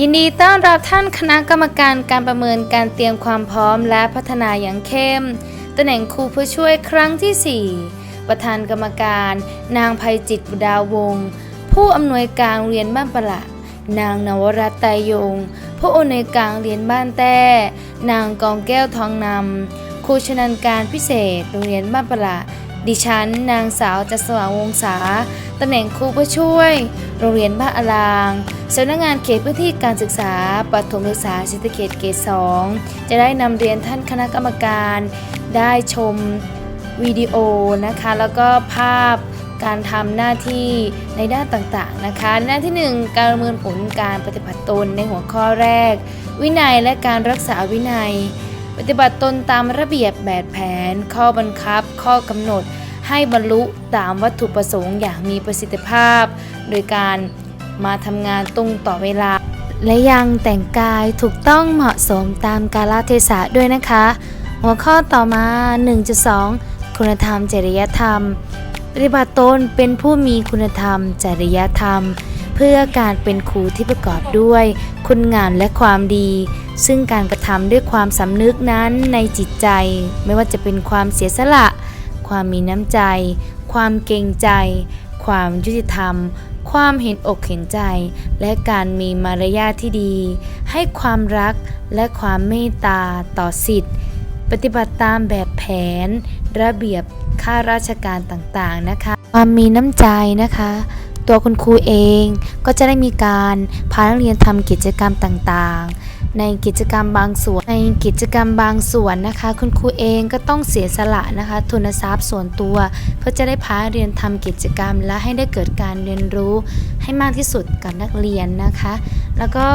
ยินดีต้อนรับท่านคณะกรรมการการประเมินการเตรียมความพร้อมและพัฒนาอย่างเข้มตำแหน่งครูผู้ช่วยครั้งที่ 4 ประธานกรรมการ นางภัยจิตบุดาวงศ์ผู้อำนวยการโรงเรียนบ้านประหละนางนวรัตน์ไตยง ผู้อำนวยการโรงเรียนบ้านแต้ นางกองแก้วทองนำครูชนันการพิเศษโรงเรียนบ้านประหละ ดิฉัน นางสาวจัสว่างวงศาตำแหน่งครูผู้ช่วย โรงเรียนบ้านอลางสำนักงานเขตพื้นที่การศึกษาปฐมศึกษาเศรษฐกิจเขต2จะได้นำเรียนท่านคณะกรรมการ ได้ชมวิดีโอนะคะ แล้วก็ภาพการทำหน้าที่ในด้านต่างๆนะคะ หน้าที่ 1 การประเมินผลการปฏิบัติตนในหัวข้อแรก วินัยและการรักษาวินัย ปฏิบัติตนตามระเบียบแบบแผน ข้อบังคับ ข้อกำหนด ให้บรรลุตามวัตถุประสงค์อย่างมีประสิทธิภาพ โดยการมาทำงานตรงต่อเวลา และยังแต่งกายถูกต้องเหมาะสมตามกาลเทศะด้วยนะคะ หัวข้อต่อมา 1.2 คุณธรรมจริยธรรม ปฏิบัติตนเป็นผู้มีคุณธรรม จริยธรรม เพื่อการเป็นครูที่ประกอบด้วย คุณงามและความดี ซึ่งการกระทำด้วยความสำนึกนั้นในจิตใจ ไม่ว่าจะเป็นความเสียสละ ความมีน้ำใจ ความเกรงใจ ความยุติธรรม ความเห็นอกเห็นใจ และการมีมารยาทที่ดี ให้ความรักและความเมตตาต่อสิทธิ์ ปฏิบัติตามแบบแผน ระเบียบข้าราชการต่างๆนะคะ ความมีน้ำใจนะคะ ตัวคุณครูเองก็จะได้มีการพานักเรียนทำกิจกรรมต่างๆ ในกิจกรรมบางส่วน ในกิจกรรมบางส่วนนะคะ คุณครูเองก็ต้องเสียสละนะคะ ทุนทรัพย์ส่วนตัว เพื่อจะได้พาเรียนทำกิจกรรม และให้ได้เกิดการเรียนรู้ให้มากที่สุดกับนักเรียนนะคะ แล้วก็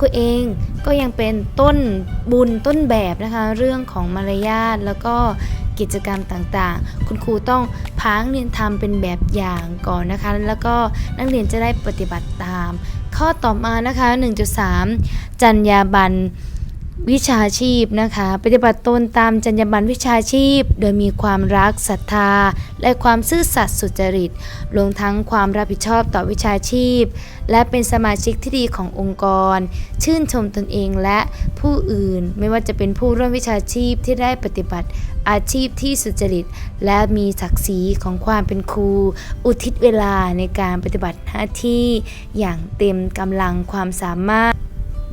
คุณเองก็ยังเป็นต้นบุญต้นแบบนะคะ เรื่องของมารยาทแล้วก็กิจกรรมต่างๆ คุณครูต้องพานักเรียนทำเป็นแบบอย่างก่อนนะคะ แล้วก็นักเรียนจะได้ปฏิบัติตาม ข้อต่อมานะคะ 1.3 จรรยาบรรณ วิชาชีพนะคะ ปฏิบัติตนตามจรรยาบรรณวิชาชีพ โดยมีความรักศรัทธา และความซื่อสัตย์สุจริตรวมทั้งความรับผิดชอบต่อวิชาชีพ และเป็นสมาชิกที่ดีขององค์กร ชื่นชมตนเองและผู้อื่นไม่ว่าจะเป็นผู้ร่วมวิชาชีพที่ได้ปฏิบัติอาชีพที่สุจริต และมีศักดิ์ศรีของความเป็นครู อุทิศเวลาในการปฏิบัติหน้าที่อย่างเต็มกำลังความสามารถ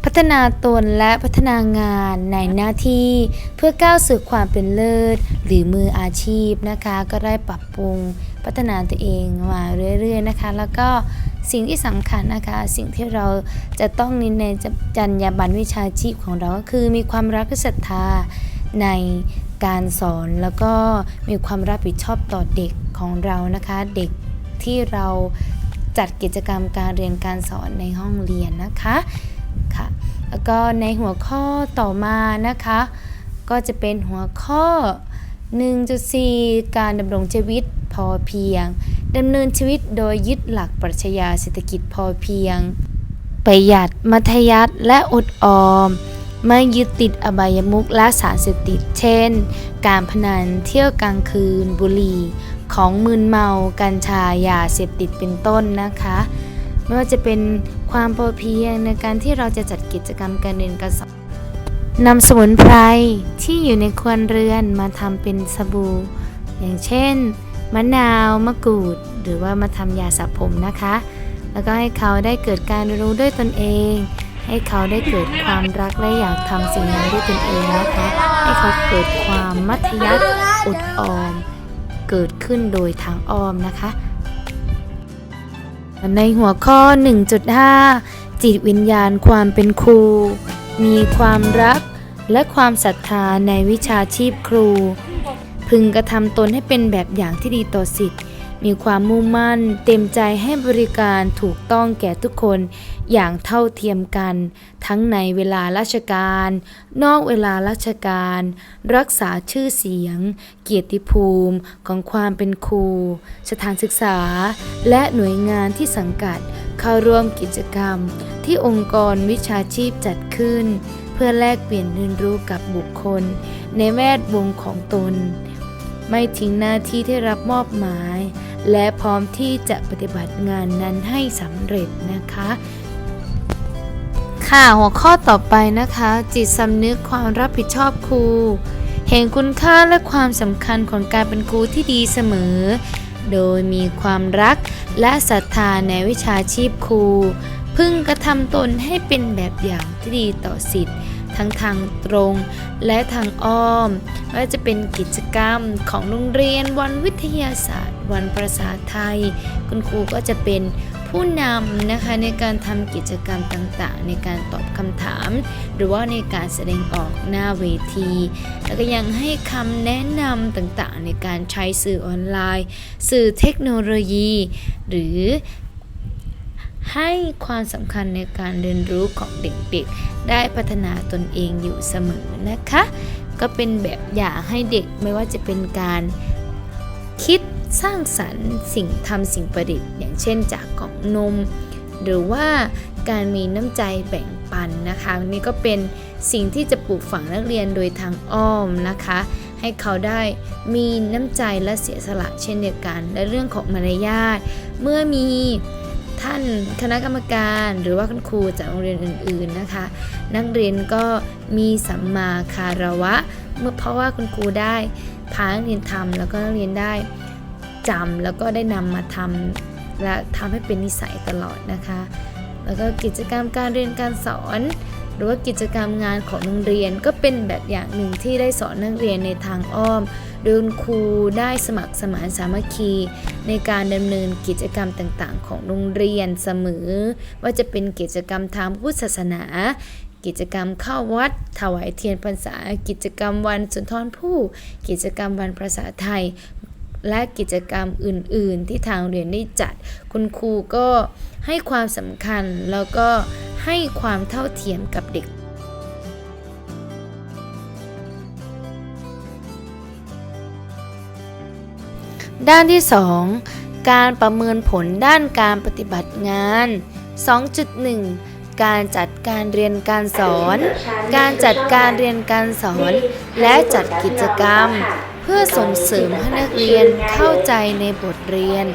พัฒนาตนและพัฒนางานในหน้าที่เพื่อก้าวสู่ความเป็นเลิศ หรือมืออาชีพนะคะ ก็ได้ปรับปรุงพัฒนาตัวเองมาเรื่อยๆนะคะ แล้วก็สิ่งที่สำคัญนะคะ สิ่งที่เราจะต้องนินในจรรยาบรรณวิชาชีพของเราก็คือมีความรักและศรัทธาในการสอนแล้วก็มีความรับผิดชอบต่อเด็กของเรานะคะ เด็กที่เราจัดกิจกรรมการเรียนการสอนในห้องเรียนนะคะ ค่ะแล้วก็ในหัวข้อต่อมานะคะ ก็จะเป็นหัวข้อ 1.4 การดำรงชีวิตพอเพียงดำเนินชีวิตโดยยึดหลักปรัชญาเศรษฐกิจพอเพียง ประหยัดมัธยัติและอดออม ไม่ยึดติดอบายมุขและสารเสพติด เช่น การพนันเที่ยวกลางคืน บุหรี่ ของมึนเมา กัญชายาเสพติดเป็นต้นนะคะ ไม่ว่าจะเป็นความพอเพียงในการที่เราจะจัดกิจกรรมการเรียนการสอนนำสมุนไพรที่อยู่ในครัวเรือนมาทำเป็นสบู่ อย่างเช่น มะนาวมะกรูด หรือว่ามาทำยาสระผมนะคะ แล้วก็ให้เขาได้เกิดการรู้ด้วยตนเอง ให้เขาได้เกิดความรักและอยากทำสิ่งนั้นด้วยตนเองนะคะ ให้เขาเกิดความมัธยัติอดออม เกิดขึ้นโดยทางอ้อมนะคะ ในหัวข้อ 1.5 จิตวิญญาณความเป็นครู มีความรักและความศรัทธาในวิชาชีพครู พึงกระทำตนให้เป็นแบบอย่างที่ดีต่อสิทธิ์ มีความมุ่งมั่น เต็มใจให้บริการถูกต้องแก่ทุกคนอย่างเท่าเทียมกัน ทั้งในเวลาราชการ นอกเวลาราชการ รักษาชื่อเสียง เกียรติภูมิของความเป็นครู สถานศึกษา และหน่วยงานที่สังกัดเข้าร่วมกิจกรรม ที่องค์กรวิชาชีพจัดขึ้น เพื่อแลกเปลี่ยนเรียนรู้กับบุคคล ในแวดวงของตน ไม่ทิ้งหน้าที่ที่รับมอบหมาย และพร้อมที่จะปฏิบัติงานนั้นให้สำเร็จนะคะ ค่ะหัวข้อต่อไปนะคะ จิตสำนึกความรับผิดชอบครู เห็นคุณค่าและความสำคัญของการเป็นครูที่ดีเสมอ โดยมีความรักและศรัทธาในวิชาชีพครู พึงกระทำตนให้เป็นแบบอย่างที่ดีต่อสิทธิ์ ทั้งทางตรงและทางอ้อมไม่ว่าจะเป็นกิจกรรมของโรงเรียนวันวิทยาศาสตร์ วันภาษาไทย คุณครูก็จะเป็นผู้นำนะคะในการทำกิจกรรมต่างๆ ในการตอบคำถาม หรือว่าในการแสดงออกหน้าเวที แล้วก็ยังให้คำแนะนำต่างๆ ในการใช้สื่อออนไลน์ สื่อเทคโนโลยี หรือ ให้ความสำคัญในการเรียนรู้ของเด็กๆ ได้พัฒนาตนเองอยู่เสมอนะคะ ก็เป็นแบบอย่างให้เด็กไม่ว่าจะเป็นการคิดสร้างสรรค์สิ่งทำสิ่งประดิษฐ์ อย่างเช่นจากกล่องนม หรือว่าการมีน้ำใจแบ่งปันนะคะนี่ก็เป็นสิ่งที่จะปลูกฝังนักเรียนโดยทางอ้อมนะคะ ให้เขาได้มีน้ำใจและเสียสละเช่นเดียวกัน และเรื่องของมารยาทเมื่อมี ท่านคณะกรรมการหรือว่าคุณครูจากโรงเรียนอื่นๆนะคะ นักเรียนก็มีสัมมาคาระวะ เมื่อเพราะว่าคุณครูได้พานักเรียนทำแล้วก็นักเรียนได้จำแล้วก็ได้นำมาทำและทำให้เป็นนิสัยตลอดนะคะ แล้วก็กิจกรรมการเรียนการสอน หรือว่ากิจกรรมงานของโรงเรียนก็เป็นแบบอย่างหนึ่งที่ได้สอนนักเรียนในทางอ้อม โดยคุณครูได้สมัครสมานสามัคคี ในการดำเนินกิจกรรมต่างๆ ของโรงเรียนเสมอ ว่าจะเป็นกิจกรรมทางพุทธศาสนา กิจกรรมเข้าวัด ถวายเทียนพรรษา กิจกรรมวันสุนทรภู่กิจกรรมวันภาษาไทย และกิจกรรมอื่น ๆ ที่ทางโรงเรียนได้จัด คุณครูก็ให้ความสำคัญแล้วก็ให้ความเท่าเทียมกับเด็ก ด้านที่ 2 การประเมินผลด้านการปฏิบัติงาน 2.1 การจัดการเรียนการสอน การจัดการเรียนการสอน และจัดกิจกรรม เพื่อส่งเสริมให้นักเรียนเข้าใจในบทเรียน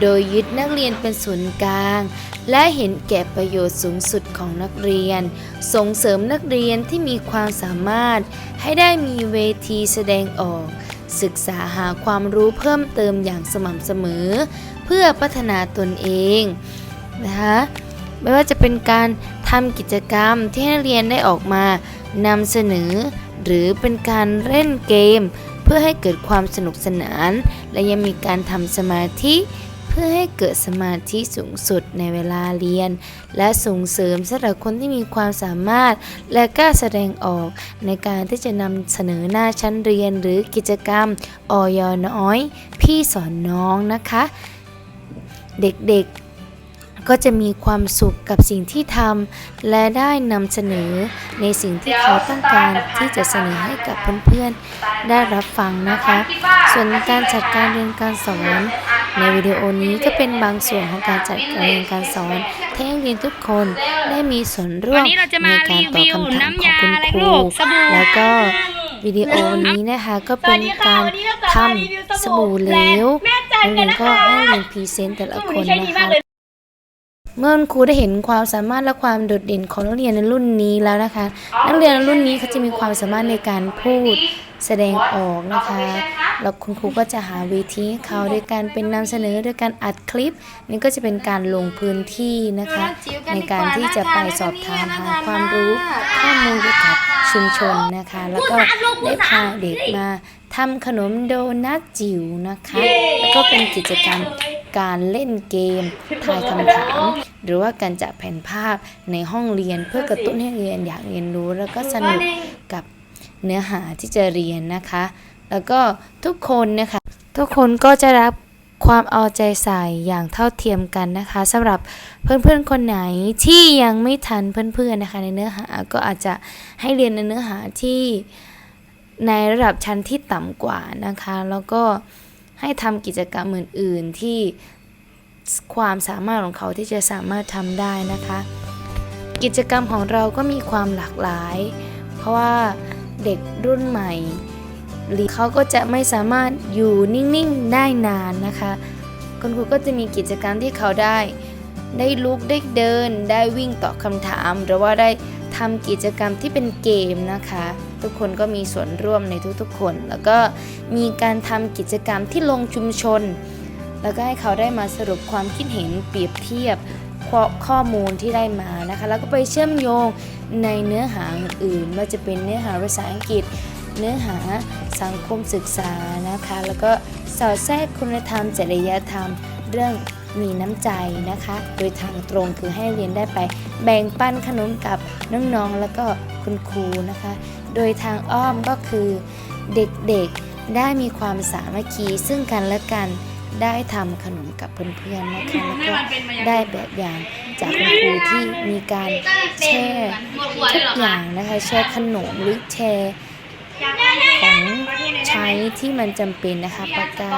โดยยึดนักเรียนเป็นศูนย์กลาง และเห็นแก่ประโยชน์สูงสุดของนักเรียน ส่งเสริมนักเรียนที่มีความสามารถให้ได้มีเวทีแสดงออก ศึกษาหาความรู้เพิ่มเติมอย่างสม่ำเสมอ เพื่อพัฒนาตนเองนะคะไม่ว่าจะเป็นการทำกิจกรรมที่ให้นักเรียนได้ออกมานำเสนอ หรือเป็นการเล่นเกม เพื่อให้เกิดความสนุกสนาน และยังมีการทำสมาธิ เพื่อให้เกิดสมาธิสูงสุดในเวลาเรียน และส่งเสริมสำหรับคนที่มีความสามารถ และกล้าแสดงออกในการที่จะนำเสนอหน้าชั้นเรียนหรือกิจกรรมออยน้อย พี่สอนน้องนะคะ เด็กๆก็จะมีความสุขกับสิ่งที่ทำและได้นำเสนอในสิ่งที่เขาต้องการที่จะเสนอให้กับเพื่อนๆได้รับฟังนะคะ ส่วนการจัดการเรียนการสอน ในวิดีโอนี้ก็เป็นบางส่วนของการจัดการเรียนการสอนให้นักเรียนทุกคนได้มีส่วนร่ววัมนนี้เราจะในมาการรีตอบวิวคำถามของน้ำยาคุณอะไรครูลูกสบู่แล้วก็วิดีโอนี้นะคะก็เป็นการทำสบู่เหลวแม่จันันกเรีกัยนนนะก็คะให้เรียนพรีเซนต์แต่ละสคบู่นใช้นะดีคะมากเลยเมื่อคุณครูได้เห็นความสามารถและความโดดเด่นของนักเรียนในรุ่นนี้แล้วนะคะ นักเรียนในรุ่นนี้เขาจะมีความสามารถในการพูดแสดงออกนะคะ แล้วคุณครูก็จะหาเวทีให้เขาด้วยการเป็นนำเสนอด้วยการอัดคลิป นี่ก็จะเป็นการลงพื้นที่นะคะ ในการที่จะไปสอบถามหาความรู้ข้อมูลเกี่ยวกับชุมชนนะคะ แล้วก็ได้พาเด็กมาทำขนมโดนัทจิ๋วนะคะ แล้วก็เป็นกิจกรรมการเล่นเกมทายคำถาม หรือว่าการจัดแผ่นภาพในห้องเรียนเพื่อกระตุ้นให้เรียนอยากเรียนรู้ แล้วก็สนุกกับเนื้อหาที่จะเรียนนะคะ แล้วก็ทุกคนนะคะ ทุกคนก็จะรับความเอาใจใส่อย่างเท่าเทียมกันนะคะสำหรับเพื่อนๆคนไหนที่ยังไม่ทันเพื่อนๆนะคะ ในเนื้อหาก็อาจจะให้เรียนในเนื้อหาที่ในระดับชั้นที่ต่ำกว่านะคะ แล้วก็ให้ทำกิจกรรมอื่นๆที่ความสามารถของเขาที่จะสามารถทำได้นะคะ กิจกรรมของเราก็มีความหลากหลาย เพราะว่าเด็กรุ่นใหม่ หรือเขาก็จะไม่สามารถอยู่นิ่งๆได้นานนะคะ คุณครูก็จะมีกิจกรรมที่เขาได้ ได้ลุกได้เดิน ได้วิ่งตอบคำถาม หรือว่าได้ทำกิจกรรมที่เป็นเกมนะคะ ทุกคนก็มีส่วนร่วมในทุกๆคน แล้วก็มีการทำกิจกรรมที่ลงชุมชน แล้วก็ให้เขาได้มาสรุปความคิดเห็นเปรียบเทียบข้อข้อมูลที่ได้มานะคะ แล้วก็ไปเชื่อมโยงในเนื้อหาอื่นว่าจะเป็นเนื้อหาภาษาอังกฤษ เนื้อหาสังคมศึกษานะคะ แล้วก็สอดแทรกคุณธรรมจริยธรรม เรื่องมีน้ำใจนะคะ โดยทางตรงคือให้เรียนได้ไป แบ่งปันขนมกับน้องๆแล้วก็คุณครูนะคะ โดยทางอ้อมก็คือเด็กๆได้มีความสามัคคีซึ่งกันและกันได้ทำขนมกับเพื่อนๆนะคะแล้วก็ได้แบบอย่างจากคุณครูที่มีการแชร์ทุกอย่างนะคะแชร์ขนมหรือแชร์ ของใช้ที่มันจำเป็นนะคะปากกา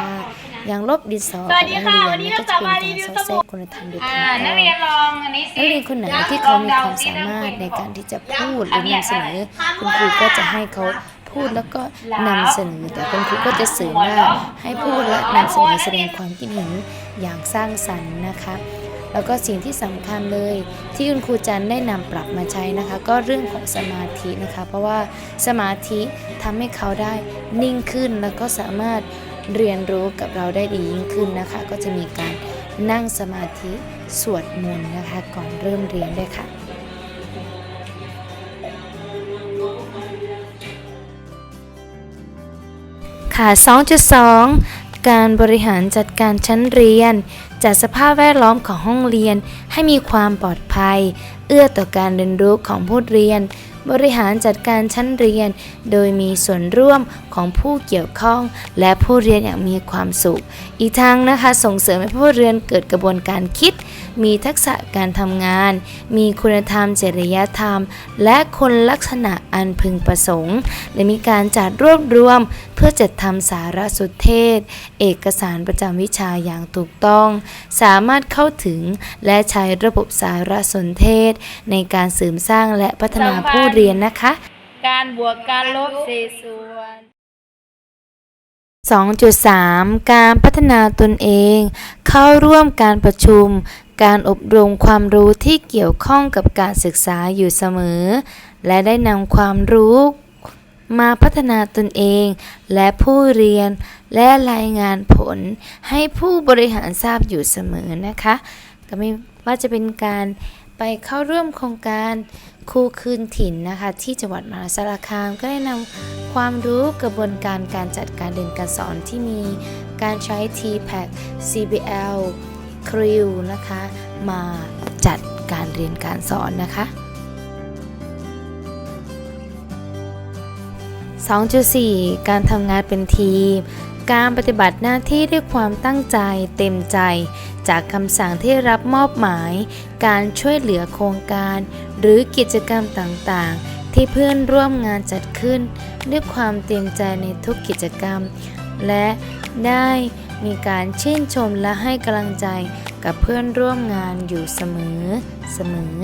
อย่างลบดินสอของนักเรียนเนี่ยก็จะเป็นการสอดแทรกคุณธรรมโดยอ่าทางอ้นัอกมเรียนลองอันนี้สินักเรียนคนไหนที่เขามีความสามารถในการที่จะพูดหรือนำเสนอคุณครูก็จะให้เขาพูดแล้วก็นำเสนอแต่คุณครูก็จะเสริมว่าให้พูดและนำเสนอแสดงความคิดเห็นอย่างสร้างสรรค์นะคะ แล้วก็สิ่งที่สำคัญเลย ที่คุณครูจันได้นำปรับมาใช้นะคะ ก็เรื่องของสมาธินะคะ เพราะว่าสมาธิทำให้เขาได้นิ่งขึ้นแล้วก็สามารถเรียนรู้กับเราได้ดียิ่งขึ้นนะคะ ก็จะมีการนั่งสมาธิสวดมนต์นะคะ ก่อนเริ่มเรียนด้วยค่ะค่ะ2.2 การบริหารจัดการชั้นเรียน จัดสภาพแวดล้อมของห้องเรียนให้มีความปลอดภัย เอื้อต่อการเรียนรู้ของผู้เรียน บริหารจัดการชั้นเรียน โดยมีส่วนร่วมของผู้เกี่ยวข้อง และผู้เรียนอย่างมีความสุข อีกทั้งนะคะส่งเสริมให้ผู้เรียนเกิดกระบวนการคิด มีทักษะการทำงาน มีคุณธรรมจริยธรรม และคุณลักษณะอันพึงประสงค์ และมีการจัดรวบรวม เพื่อจัดทำสารสนเทศ เอกสารประจำวิชาอย่างถูกต้อง สามารถเข้าถึงและใช้ระบบสารสนเทศ ในการเสริมสร้างและพัฒนาผู้เรียนนะคะ การบวกการลบเศษส่วน2.3 การพัฒนาตนเอง เข้าร่วมการประชุม การอบรมความรู้ที่เกี่ยวข้องกับการศึกษาอยู่เสมอ และได้นำความรู้มาพัฒนาตนเอง และผู้เรียนและรายงานผลให้ผู้บริหารทราบอยู่เสมอนะคะ ก็ไม่ว่าจะเป็นการไปเข้าร่วมโครงการครูคืนถิ่นนะคะ ที่จังหวัดมหาสารคามก็ได้นำความรู้กระบวนการการจัดการเรียนการสอนที่มีการใช้ TPAC CBL CREW นะคะ มาจัดการเรียนการสอนนะคะ 2.4 การทำงานเป็นทีม การปฏิบัติหน้าที่ด้วยความตั้งใจเต็มใจ จากคำสั่งที่รับมอบหมาย การช่วยเหลือโครงการ หรือกิจกรรมต่างๆ ที่เพื่อนร่วมงานจัดขึ้น ด้วยความเต็มใจในทุกกิจกรรม และได้ มีการชื่นชมและให้กำลังใจกับเพื่อนร่วมงานอยู่เสมอเสมอ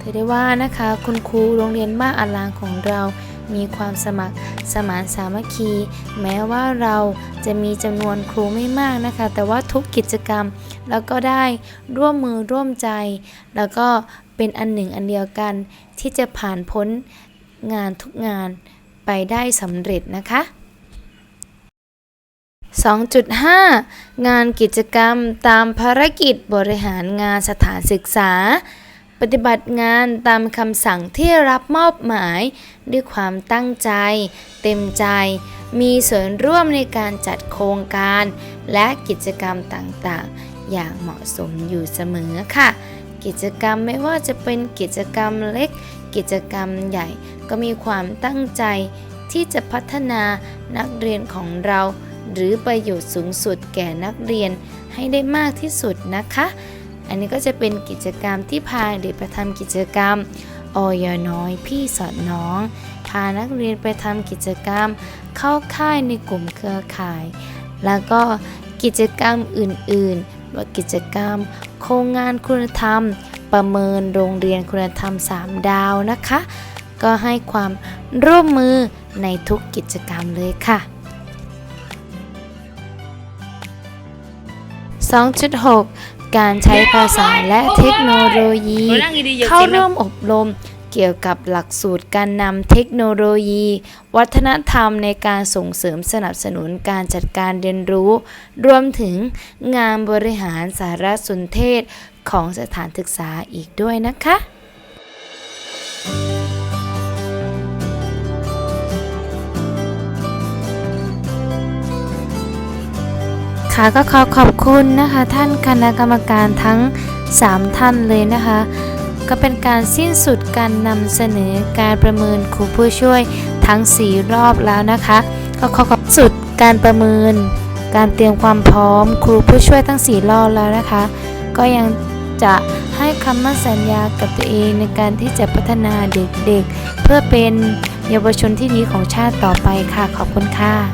ถือได้ว่านะคะคุณครูโรงเรียนบ้านอลางของเรามีความสมัครสมานสามัคคี แม้ว่าเราจะมีจำนวนครูไม่มากนะคะ แต่ว่าทุกกิจกรรมแล้วก็ได้ร่วมมือร่วมใจ แล้วก็เป็นอันหนึ่งอันเดียวกันที่จะผ่านพ้น งานทุกงานไปได้สำเร็จนะคะ 2.5 งานกิจกรรมตามภารกิจบริหารงานสถานศึกษา ปฏิบัติงานตามคำสั่งที่รับมอบหมาย ด้วยความตั้งใจ เต็มใจ มีส่วนร่วมในการจัดโครงการ และกิจกรรมต่างๆ อย่างเหมาะสมอยู่เสมอค่ะ กิจกรรมไม่ว่าจะเป็นกิจกรรมเล็ก กิจกรรมใหญ่ก็มีความตั้งใจที่จะพัฒนานักเรียนของเรา หรือประโยชน์สูงสุดแก่นักเรียนให้ได้มากที่สุดนะคะ อันนี้ก็จะเป็นกิจกรรมที่พาเด็กไปทำกิจกรรมออยน้อยพี่สอนน้อง พานักเรียนไปทำกิจกรรม เข้าค่ายในกลุ่มเครือข่าย แล้วก็กิจกรรมอื่นๆว่ากิจกรรม โครงงานคุณธรรม ประเมินโรงเรียนคุณธรรม 3 ดาวนะคะ ก็ให้ความร่วมมือในทุกกิจกรรมเลยค่ะ 2.6 การใช้ภาษาและเทคโนโลยี เข้าร่วมอบรมเกี่ยวกับหลักสูตรการนำเทคโนโลยี วัฒนธรรมในการส่งเสริมสนับสนุนการจัดการเรียนรู้ รวมถึงงานบริหารสารสนเทศ ของสถานศึกษาอีกด้วยนะคะค่ะก็ขอขอบคุณนะคะ ท่านคณะกรรมการทั้ง 3 ท่านเลยนะคะ ก็เป็นการสิ้นสุดการนำเสนอการประเมินครูผู้ช่วยทั้ง 4 รอบแล้วนะคะ ก็ขอขอบสุดการประเมิน การเตรียมความพร้อมครูผู้ช่วยทั้ง 4 รอบแล้วนะคะ ก็ยัง คำมั่นสัญญากับตัวเองในการที่จะพัฒนาเด็กๆเพื่อเป็นเยาวชนที่ดีของชาติต่อไปค่ะ ขอบคุณค่ะ